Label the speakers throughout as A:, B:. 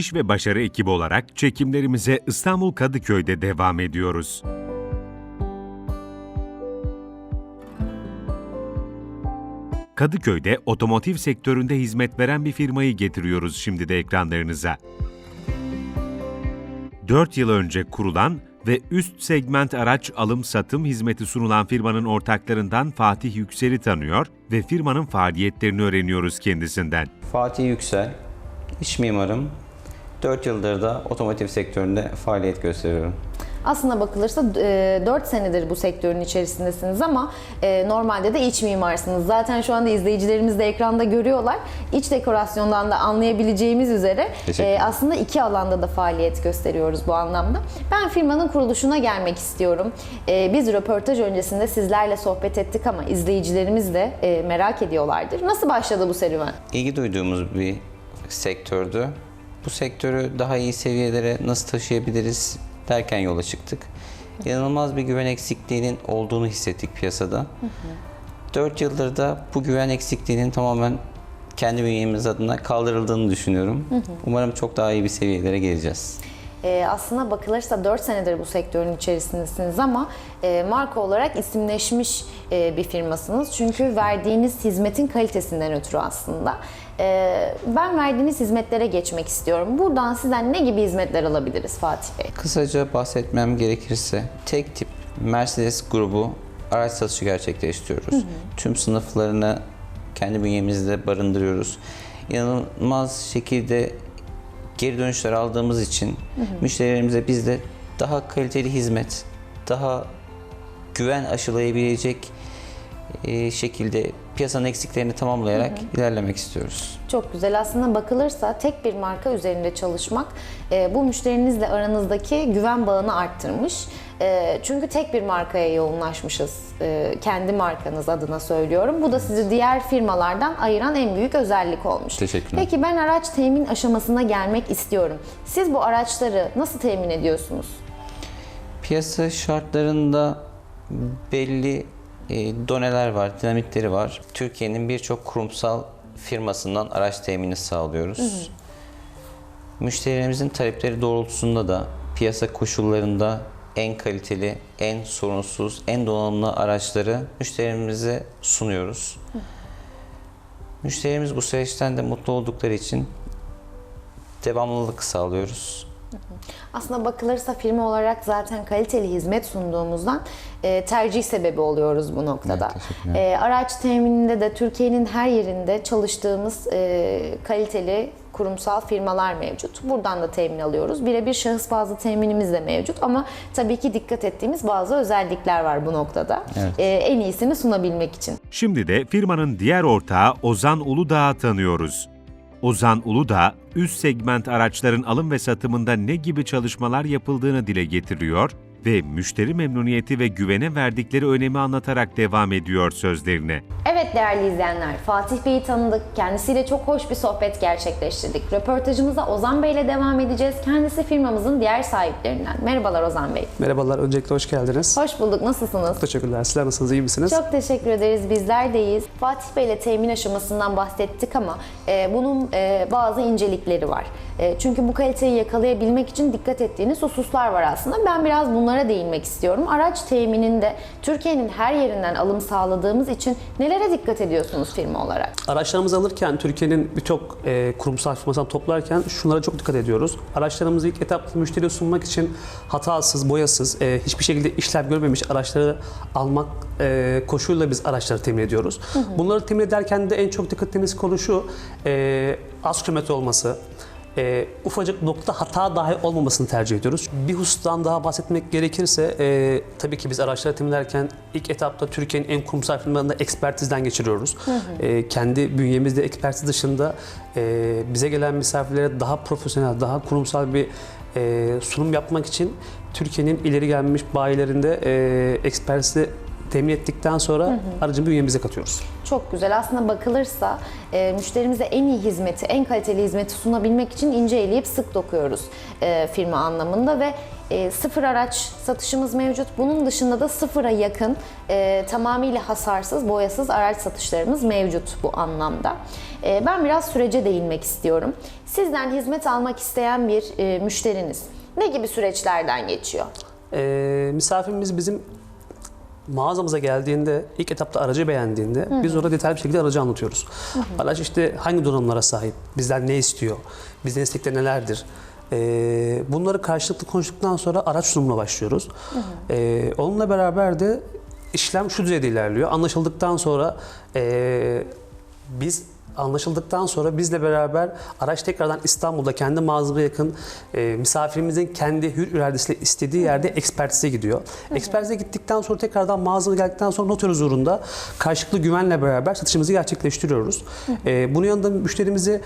A: İş ve başarı ekibi olarak çekimlerimize İstanbul Kadıköy'de devam ediyoruz. Kadıköy'de otomotiv sektöründe hizmet veren bir firmayı getiriyoruz şimdi de ekranlarınıza. 4 yıl önce kurulan ve üst segment araç alım satım hizmeti sunulan firmanın ortaklarından Fatih Yüksel'i tanıyor ve firmanın faaliyetlerini öğreniyoruz kendisinden.
B: Fatih Yüksel, iç mimarım. 4 yıldır da otomotiv sektöründe faaliyet gösteriyorum.
C: Aslına bakılırsa 4 senedir bu sektörün içerisindesiniz ama e, normalde de iç mimarsınız. Zaten şu anda izleyicilerimiz de ekranda görüyorlar. İç dekorasyondan da anlayabileceğimiz üzere e, aslında iki alanda da faaliyet gösteriyoruz bu anlamda. Ben firmanın kuruluşuna gelmek istiyorum. E, Biz röportaj öncesinde sizlerle sohbet ettik ama izleyicilerimiz de e, merak ediyorlardır. Nasıl başladı bu serüven?
B: İlgi duyduğumuz bir sektördü. Bu sektörü daha iyi seviyelere nasıl taşıyabiliriz derken yola çıktık. İnanılmaz bir güven eksikliğinin olduğunu hissettik piyasada. 4 yıldır da bu güven eksikliğinin tamamen kendi bünyemiz adına kaldırıldığını düşünüyorum. Umarım çok daha iyi bir seviyelere geleceğiz.
C: E, aslına bakılırsa 4 senedir bu sektörün içerisindesiniz ama e, marka olarak isimleşmiş e, bir firmasınız. Çünkü verdiğiniz hizmetin kalitesinden ötürü aslında. E, ben verdiğiniz hizmetlere geçmek istiyorum. Buradan sizden ne gibi hizmetler alabiliriz Fatih Bey?
B: Kısaca bahsetmem gerekirse tek tip Mercedes grubu araç satışı gerçekleştiriyoruz. Tüm sınıflarını kendi bünyemizde barındırıyoruz. İnanılmaz şekilde geri dönüşler aldığımız için müşterilerimize biz de daha kaliteli hizmet, daha güven aşılayabilecek e, şekilde piyasanın eksiklerini tamamlayarak ilerlemek istiyoruz.
C: Çok güzel. Aslında bakılırsa tek bir marka üzerinde çalışmak e, bu müşterinizle aranızdaki güven bağını arttırmış. E, çünkü tek bir markaya yoğunlaşmışız. E, kendi markanız adına söylüyorum. Bu da sizi diğer firmalardan ayıran en büyük özellik olmuş.
B: Teşekkürler.
C: Peki ben araç temin aşamasına gelmek istiyorum. Siz bu araçları nasıl temin ediyorsunuz?
B: Piyasa şartlarında belli doneler var, dinamitleri var. Türkiye'nin birçok kurumsal firmasından araç temini sağlıyoruz. Müşterilerimizin talepleri doğrultusunda da piyasa koşullarında en kaliteli, en sorunsuz, en donanımlı araçları müşterimize sunuyoruz. Müşterimiz bu süreçten de mutlu oldukları için devamlılık sağlıyoruz.
C: Aslında bakılırsa firma olarak zaten kaliteli hizmet sunduğumuzdan e, tercih sebebi oluyoruz bu noktada.
B: Evet.
C: E, araç temininde de Türkiye'nin her yerinde çalıştığımız e, kaliteli kurumsal firmalar mevcut. Buradan da temin alıyoruz. Birebir şahıs bazlı teminimiz de mevcut ama tabii ki dikkat ettiğimiz bazı özellikler var bu noktada.
B: Evet.
C: E, en iyisini sunabilmek için.
A: Şimdi de firmanın diğer ortağı Ozan Uludağ'ı tanıyoruz. Ozan Uludağ, üst segment araçların alım ve satımında ne gibi çalışmalar yapıldığını dile getiriyor ve müşteri memnuniyeti ve güvene verdikleri önemi anlatarak devam ediyor sözlerine.
C: Evet değerli izleyenler, Fatih Bey'i tanıdık. Kendisiyle çok hoş bir sohbet gerçekleştirdik. Röportajımıza Ozan Bey ile devam edeceğiz. Kendisi firmamızın diğer sahiplerinden. Merhabalar Ozan Bey.
D: Merhabalar, öncelikle hoş geldiniz.
C: Hoş bulduk, nasılsınız?
D: Teşekkürler. Sizler nasılsınız, iyi misiniz?
C: Çok teşekkür ederiz. Bizler de iyiyiz. Fatih Bey ile temin aşamasından bahsettik ama e, bunun e, bazı incelikleri var. E, çünkü bu kaliteyi yakalayabilmek için dikkat ettiğiniz hususlar var aslında. Ben biraz bunlara değinmek istiyorum. Araç temininde Türkiye'nin her yerinden alım sağladığımız için nelere dikkat ediyorsunuz firma olarak?
D: Araçlarımızı alırken Türkiye'nin birçok e, kurumsal firmasından toplarken şunlara çok dikkat ediyoruz. Araçlarımızı ilk etapta müşteriye sunmak için hatasız, boyasız, e, hiçbir şekilde işlem görmemiş araçları almak e, koşuluyla biz araçları temin ediyoruz. Bunları temin ederken de en çok dikkat ettiğimiz konu şu, e, az kilometre olması, e, ufacık nokta hata dahi olmamasını tercih ediyoruz. Bir husustan daha bahsetmek gerekirse e, tabii ki biz araçları teminlerken ilk etapta Türkiye'nin en kurumsal firmalarında ekspertizden geçiriyoruz. E, kendi bünyemizde ekspertiz dışında e, bize gelen misafirlere daha profesyonel, daha kurumsal bir e, sunum yapmak için Türkiye'nin ileri gelmiş bayilerinde e, ekspertizi temin ettikten sonra aracın bünyemize katıyoruz.
C: Çok güzel. Aslında bakılırsa e, müşterimize en iyi hizmeti, en kaliteli hizmeti sunabilmek için ince eleyip sık dokuyoruz e, firma anlamında ve e, sıfır araç satışımız mevcut. Bunun dışında da sıfıra yakın e, tamamıyla hasarsız, boyasız araç satışlarımız mevcut bu anlamda. E, ben biraz sürece değinmek istiyorum. Sizden hizmet almak isteyen bir e, müşteriniz ne gibi süreçlerden geçiyor?
D: Ee, misafirimiz bizim mağazamıza geldiğinde, ilk etapta aracı beğendiğinde biz orada detaylı bir şekilde aracı anlatıyoruz. Araç işte hangi donanımlara sahip, bizden ne istiyor, bizden istekleri nelerdir. Ee, bunları karşılıklı konuştuktan sonra araç sunumuna başlıyoruz. Ee, onunla beraber de işlem şu düzeyde ilerliyor. Anlaşıldıktan sonra ee, biz anlaşıldıktan sonra bizle beraber araç tekrardan İstanbul'da kendi mağazamıza yakın e, misafirimizin kendi hür iradesiyle istediği yerde ekspertize gidiyor. Ekspertize gittikten sonra tekrardan mağazamıza geldikten sonra noter huzurunda karşılıklı güvenle beraber satışımızı gerçekleştiriyoruz. E, bunun yanında müşterimizi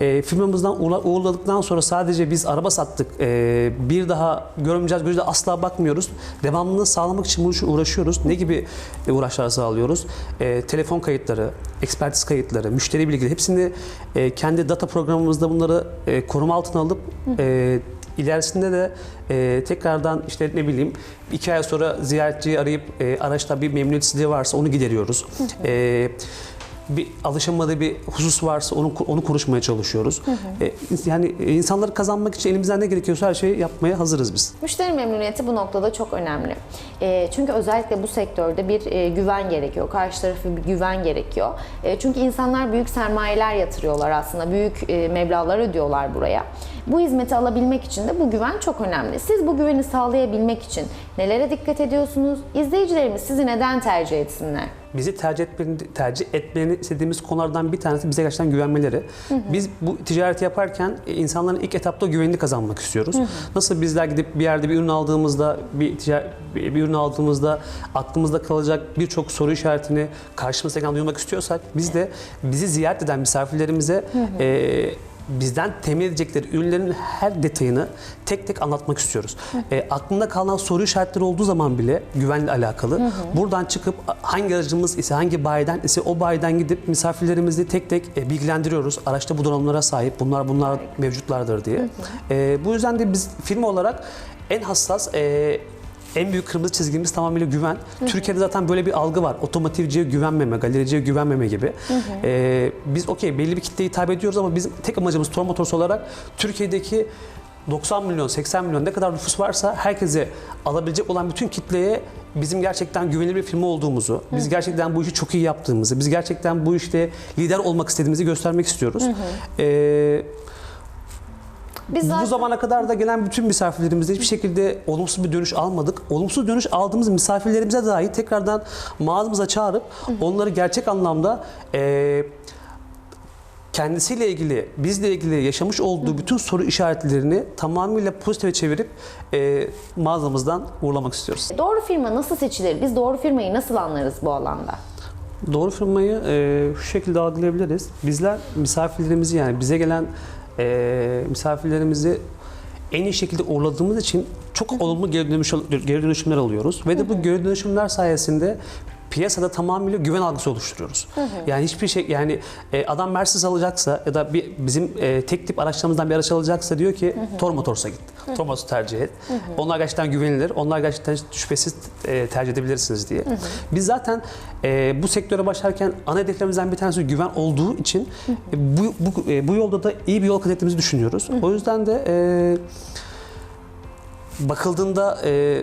D: e, firmamızdan uğurladıktan sonra sadece biz araba sattık, e, bir daha görmeyeceğiz gözle asla bakmıyoruz. Devamlılığı sağlamak için bu işe uğraşıyoruz. Ne gibi e, uğraşlar sağlıyoruz? E, telefon kayıtları, ekspertiz kayıtları, müşteri bilgileri hepsini e, kendi data programımızda bunları e, koruma altına alıp e, ilerisinde de e, tekrardan işte ne bileyim iki ay sonra ziyaretçiyi arayıp e, araçta bir memnuniyetsizliği varsa onu gideriyoruz. E, bir alışamadığı bir husus varsa onu onu konuşmaya çalışıyoruz. E, yani e, insanları kazanmak için elimizden ne gerekiyorsa her şeyi yapmaya hazırız biz.
C: Müşteri memnuniyeti bu noktada çok önemli. E, çünkü özellikle bu sektörde bir e, güven gerekiyor. Karşı tarafı bir güven gerekiyor. E, çünkü insanlar büyük sermayeler yatırıyorlar aslında. Büyük e, meblağlar ödüyorlar buraya. Bu hizmeti alabilmek için de bu güven çok önemli. Siz bu güveni sağlayabilmek için nelere dikkat ediyorsunuz? İzleyicilerimiz sizi neden tercih etsinler?
D: Bizi tercih etmeni, tercih etmeni istediğimiz konulardan bir tanesi bize gerçekten güvenmeleri. Biz bu ticareti yaparken e, insanların ilk etapta güvenini kazanmak istiyoruz. Nasıl bizler gidip bir yerde bir ürün aldığımızda, bir, ticaret, bir bir ürün aldığımızda aklımızda kalacak birçok soru işaretini karşımızdaki anda duymak istiyorsak biz de bizi ziyaret eden misafirlerimize e, bizden temin edecekleri ürünlerin her detayını tek tek anlatmak istiyoruz. E, aklında kalan soru işaretleri olduğu zaman bile güvenle alakalı buradan çıkıp hangi aracımız ise hangi bayiden ise o bayiden gidip misafirlerimizi tek tek e, bilgilendiriyoruz. Araçta bu donanımlara sahip bunlar bunlar mevcutlardır diye. E, bu yüzden de biz firma olarak en hassas e, en büyük kırmızı çizgimiz tamamıyla güven. Türkiye'de zaten böyle bir algı var. Otomotivciye güvenmeme, galericiye güvenmeme gibi. Ee, biz okey belli bir kitleye hitap ediyoruz ama bizim tek amacımız Tor Motors olarak Türkiye'deki 90 milyon, 80 milyon ne kadar nüfus varsa herkese alabilecek olan bütün kitleye bizim gerçekten güvenilir bir firma olduğumuzu, biz gerçekten bu işi çok iyi yaptığımızı, biz gerçekten bu işte lider olmak istediğimizi göstermek istiyoruz. Ee,
C: Biz
D: bu
C: zaten
D: zamana kadar da gelen bütün misafirlerimizde hiçbir şekilde olumsuz bir dönüş almadık. Olumsuz dönüş aldığımız misafirlerimize dahi tekrardan mağazamıza çağırıp onları gerçek anlamda eee kendisiyle ilgili, bizle ilgili yaşamış olduğu bütün soru işaretlerini tamamıyla pozitife çevirip eee mağazamızdan uğurlamak istiyoruz.
C: doğru firma nasıl seçilir? Biz doğru firmayı nasıl anlarız bu alanda?
D: Doğru firmayı e, şu şekilde algılayabiliriz. Bizler misafirlerimizi yani bize gelen e, misafirlerimizi en iyi şekilde uğurladığımız için çok olumlu geri, dönüş, geri dönüşümler alıyoruz. Ve de bu geri dönüşümler sayesinde piyasada tamamıyla güven algısı oluşturuyoruz. Yani hiçbir şey yani e, adam Mercedes alacaksa ya da bir bizim e, tek tip araçlarımızdan bir araç alacaksa diyor ki Tor Motors'a git. Tor Motors'u tercih et. Onlar gerçekten güvenilir. Onlar gerçekten şüphesiz e, tercih edebilirsiniz diye. Biz zaten e, bu sektöre başlarken ana hedeflerimizden bir tanesi güven olduğu için e, bu, bu, e, bu yolda da iyi bir yol kat ettiğimizi düşünüyoruz. O yüzden de e, bakıldığında e,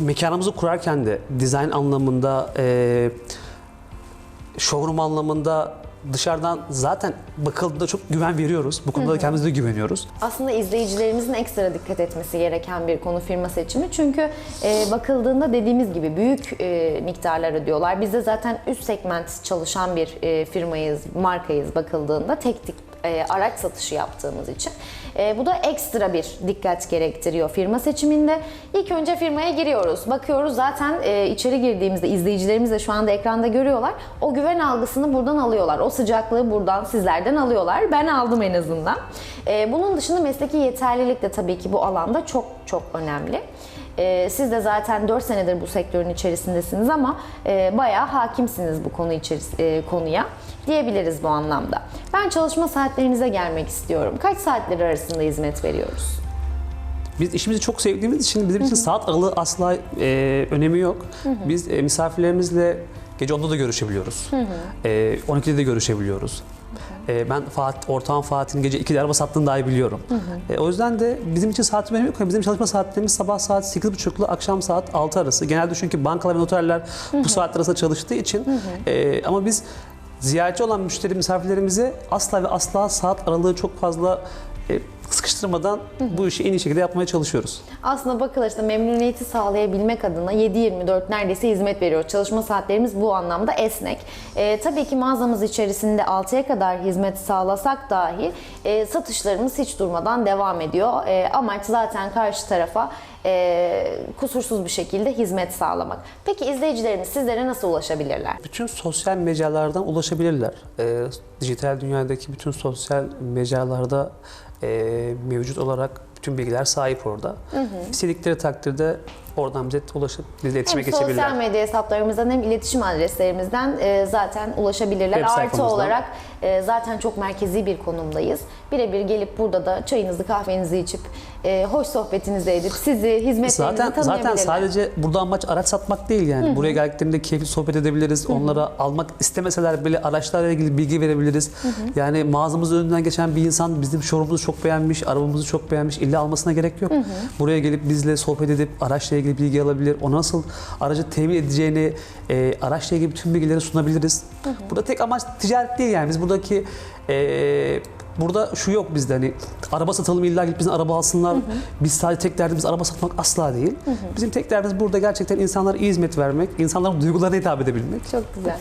D: mekanımızı kurarken de dizayn anlamında, e, showroom anlamında dışarıdan zaten bakıldığında çok güven veriyoruz. Bu konuda da kendimize de güveniyoruz.
C: aslında izleyicilerimizin ekstra dikkat etmesi gereken bir konu firma seçimi. Çünkü e, bakıldığında dediğimiz gibi büyük e, miktarlar ödüyorlar. Biz de zaten üst segment çalışan bir e, firmayız, markayız bakıldığında tek tip e, araç satışı yaptığımız için. E, bu da ekstra bir dikkat gerektiriyor firma seçiminde. İlk önce firmaya giriyoruz. Bakıyoruz zaten e, içeri girdiğimizde izleyicilerimiz de şu anda ekranda görüyorlar. O güven algısını buradan alıyorlar. O sıcaklığı buradan sizlerden alıyorlar. Ben aldım en azından. E, bunun dışında mesleki yeterlilik de tabii ki bu alanda çok çok önemli. E, siz de zaten 4 senedir bu sektörün içerisindesiniz ama e, bayağı hakimsiniz bu konu içeris- e, konuya diyebiliriz bu anlamda. Ben çalışma saatlerinize gelmek istiyorum. Kaç saatler arasında hizmet veriyoruz?
D: Biz işimizi çok sevdiğimiz için bizim için saat aralığı asla e, önemi yok. Biz e, misafirlerimizle gece 10'da da görüşebiliyoruz. E, 12'de de görüşebiliyoruz. E, ben Fatih, ortağım Fatih'in gece 2'de araba sattığını dahi biliyorum. E, o yüzden de bizim için saat önemi yok. Bizim çalışma saatlerimiz sabah saat 8.30 ile akşam saat 6 arası. Genelde çünkü bankalar ve noterler bu saat arasında çalıştığı için. E, ama biz ziyaretçi olan müşteri misafirlerimize asla ve asla saat aralığı çok fazla e, sıkıştırmadan bu işi en iyi şekilde yapmaya çalışıyoruz.
C: Aslında bakılırsa memnuniyeti sağlayabilmek adına 7-24 neredeyse hizmet veriyor. Çalışma saatlerimiz bu anlamda esnek. Ee, tabii ki mağazamız içerisinde 6'ya kadar hizmet sağlasak dahi e, satışlarımız hiç durmadan devam ediyor. E, amaç zaten karşı tarafa e, kusursuz bir şekilde hizmet sağlamak. Peki izleyicilerimiz sizlere nasıl ulaşabilirler?
D: Bütün sosyal mecralardan ulaşabilirler. Ee, dijital dünyadaki bütün sosyal mecralarda e, mevcut olarak bütün bilgiler sahip orada. İstedikleri takdirde oradan bize ulaşıp iletişime
C: Hem sosyal
D: geçebilirler.
C: medya hesaplarımızdan hem iletişim adreslerimizden e, zaten ulaşabilirler.
D: Web
C: Artı olarak e, zaten çok merkezi bir konumdayız. Birebir gelip burada da çayınızı kahvenizi içip e, hoş sohbetinizi edip sizi hizmetlerinizi
D: Zaten zaten sadece burada amaç araç satmak değil yani. Buraya geldiklerinde keyifli sohbet edebiliriz. Onlara almak istemeseler bile araçlarla ilgili bilgi verebiliriz. Yani mağazamızın önünden geçen bir insan bizim showroomumuzu çok beğenmiş, arabamızı çok beğenmiş. İlla almasına gerek yok. Buraya gelip bizle sohbet edip araçla ilgili bilgi alabilir. O nasıl aracı temin edeceğini, e, araçla ilgili bütün bilgileri sunabiliriz. Burada tek amaç ticaret değil yani. Biz buradaki e, Burada şu yok bizde hani araba satalım illa gidip bizden araba alsınlar. Biz sadece tek derdimiz araba satmak asla değil. Bizim tek derdimiz burada gerçekten insanlara iyi hizmet vermek, insanların duygularına hitap edebilmek.
C: Çok güzel.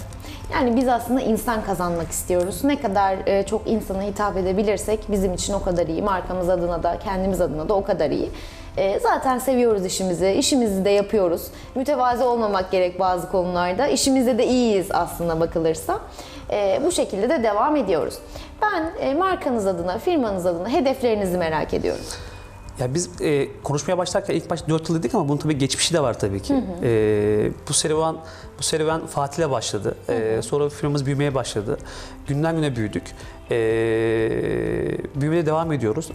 C: Yani biz aslında insan kazanmak istiyoruz. Ne kadar e, çok insana hitap edebilirsek bizim için o kadar iyi. Markamız adına da kendimiz adına da o kadar iyi. E, Zaten seviyoruz işimizi, işimizi de yapıyoruz. Mütevazi olmamak gerek bazı konularda. İşimizde de iyiyiz aslında bakılırsa. E, Bu şekilde de devam ediyoruz. Ben e, markanız adına, firmanız adına hedeflerinizi merak ediyorum.
D: Ya biz e, konuşmaya başlarken ilk başta 4 yıl dedik ama bunun tabii geçmişi de var tabii ki. E, bu serüven bu serüven Fatih'le başladı. E, sonra firmamız büyümeye başladı. Günden güne büyüdük. E, büyümeye devam ediyoruz.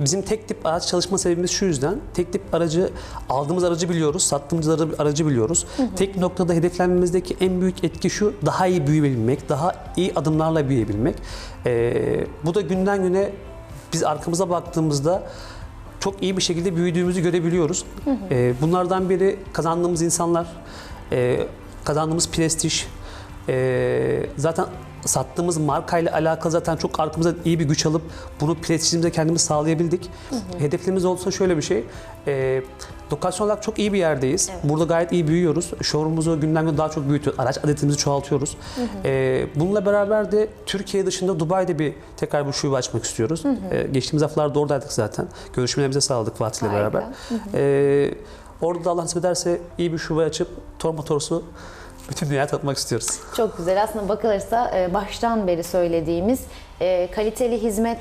D: Bizim tek tip araç çalışma sebebimiz şu yüzden. Tek tip aracı aldığımız aracı biliyoruz, sattığımız aracı, biliyoruz. Tek noktada hedeflenmemizdeki en büyük etki şu daha iyi büyüyebilmek, daha iyi adımlarla büyüyebilmek. E, bu da günden güne biz arkamıza baktığımızda çok iyi bir şekilde büyüdüğümüzü görebiliyoruz. Ee, bunlardan biri kazandığımız insanlar, e, kazandığımız prestij, e, zaten sattığımız markayla alakalı zaten çok arkamıza iyi bir güç alıp bunu prestijimize kendimiz sağlayabildik. Hedeflerimiz olsa şöyle bir şey, e, lokasyon olarak çok iyi bir yerdeyiz. Burada gayet iyi büyüyoruz. Showroom'umuzu günden güne daha çok büyütüyoruz. Araç adetimizi çoğaltıyoruz. E, bununla beraber de Türkiye dışında Dubai'de bir tekrar bir şube açmak istiyoruz. E, geçtiğimiz haftalarda oradaydık zaten. Görüşmelerimize sağladık Fatih'le beraber. E, orada da Allah nasip ederse iyi bir şube açıp Tor Motors'u bütün dünyaya tatmak istiyoruz.
C: Çok güzel. Aslında bakılırsa e, baştan beri söylediğimiz e, kaliteli hizmet,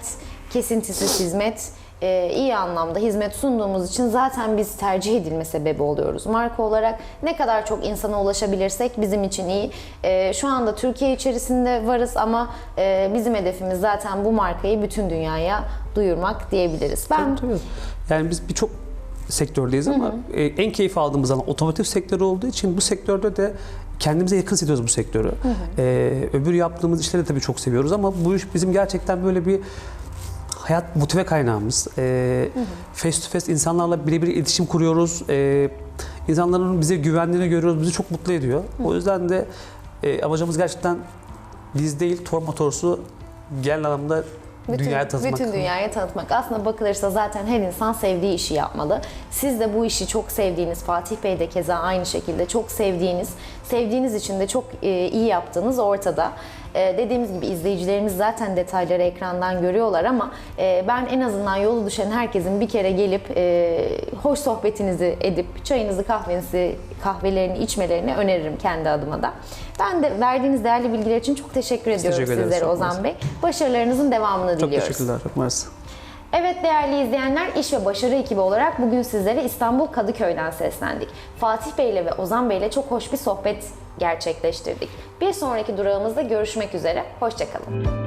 C: kesintisiz hizmet, e, iyi anlamda hizmet sunduğumuz için zaten biz tercih edilme sebebi oluyoruz. Marka olarak ne kadar çok insana ulaşabilirsek bizim için iyi. E, Şu anda Türkiye içerisinde varız ama e, bizim hedefimiz zaten bu markayı bütün dünyaya duyurmak diyebiliriz. Ben
D: Tabii, tabii. Yani biz birçok sektördeyiz ama e, en keyif aldığımız alan otomotiv sektörü olduğu için bu sektörde de kendimize yakın hissediyoruz bu sektörü. E, öbür yaptığımız işleri de tabii çok seviyoruz ama bu iş bizim gerçekten böyle bir hayat motive kaynağımız. E, face to face insanlarla birebir iletişim kuruyoruz. E, insanların bize güvendiğini görüyoruz. Bizi çok mutlu ediyor. O yüzden de e, amacımız gerçekten biz değil Tor Motors'u genel anlamda
C: Bütün,
D: dünyaya tanıtmak.
C: bütün dünyaya tanıtmak. Aslında bakılırsa zaten her insan sevdiği işi yapmalı. Siz de bu işi çok sevdiğiniz, Fatih Bey de keza aynı şekilde çok sevdiğiniz, sevdiğiniz için de çok e, iyi yaptığınız ortada. E, dediğimiz gibi izleyicilerimiz zaten detayları ekrandan görüyorlar ama e, ben en azından yolu düşen herkesin bir kere gelip e, hoş sohbetinizi edip çayınızı, kahvenizi, kahvelerini içmelerini öneririm kendi adıma da. Ben de verdiğiniz değerli bilgiler için çok teşekkür ediyorum
D: teşekkür
C: sizlere
D: çok
C: Ozan. Bey. Başarılarınızın devamını
D: Çok
C: diliyoruz.
D: teşekkürler. Çok.
C: Evet değerli izleyenler, iş ve başarı ekibi olarak bugün sizlere İstanbul Kadıköy'den seslendik. Fatih Bey ile ve Ozan Bey ile çok hoş bir sohbet gerçekleştirdik. Bir sonraki durağımızda görüşmek üzere, hoşçakalın.